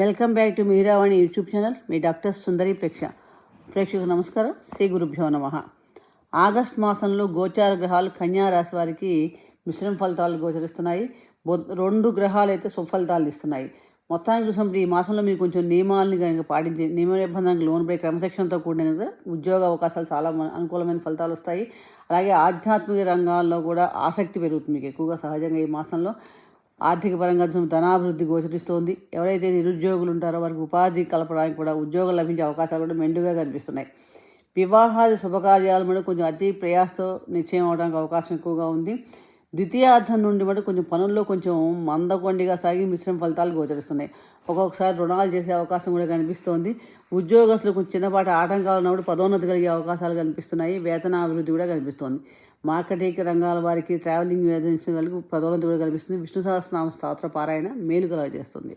Welcome back to Meeravani YouTube channel. Me doctor Sundari ప్రేక్ష. ప్రేక్షకు నమస్కారం. శ్రీ గురుభ్యో నమ. ఆగస్ట్ మాసంలో గోచార గ్రహాలు కన్యా రాశి వారికి మిశ్రమ ఫలితాలు గోచరిస్తున్నాయి. రెండు గ్రహాలు అయితే సుఫలితాలు ఇస్తున్నాయి. మొత్తానికి చూసినప్పుడు ఈ మాసంలో మీరు కొంచెం నియమాలను కనుక పాటించి నియమ నిబంధనలకు లోనుపై క్రమశిక్షణతో కూడిన ఉద్యోగ అవకాశాలు చాలా అనుకూలమైన ఫలితాలు వస్తాయి. అలాగే ఆధ్యాత్మిక రంగాల్లో కూడా ఆసక్తి పెరుగుతుంది. మీకు ఎక్కువగా సహజంగా ఈ మాసంలో ఆర్థిక పరంగా చూసిన ధనాభివృద్ధి గోచరిస్తోంది. ఎవరైతే నిరుద్యోగులు ఉంటారో వారికి ఉపాధి కలపడానికి కూడా ఉద్యోగం లభించే అవకాశాలు కూడా మెండుగా కనిపిస్తున్నాయి. వివాహాది శుభకార్యాలు కూడా కొంచెం అతి ప్రయాసతో నిశ్చయం అవడానికి అవకాశం ఎక్కువగా ఉంది. ద్వితీయార్థం నుండి మటు కొంచెం పనుల్లో కొంచెం మందకొండిగా సాగి మిశ్రమ ఫలితాలు గోచరిస్తున్నాయి. ఒక్కొక్కసారి రుణాలు చేసే అవకాశం కూడా కనిపిస్తోంది. ఉద్యోగస్తులు కొంచెం చిన్నపాటి ఆటంకాలు ఉన్నప్పుడు పదోన్నతి కలిగే అవకాశాలు కనిపిస్తున్నాయి. వేతన అభివృద్ధి కూడా కనిపిస్తోంది. మార్కెటింగ్ రంగాల వారికి ట్రావెలింగ్ ఏజెన్సీ వాళ్ళకి పదోన్నతి కూడా కనిపిస్తుంది. విష్ణు సహస్రనామ స్తోత్ర పారాయణ మేలు కలగజేస్తుంది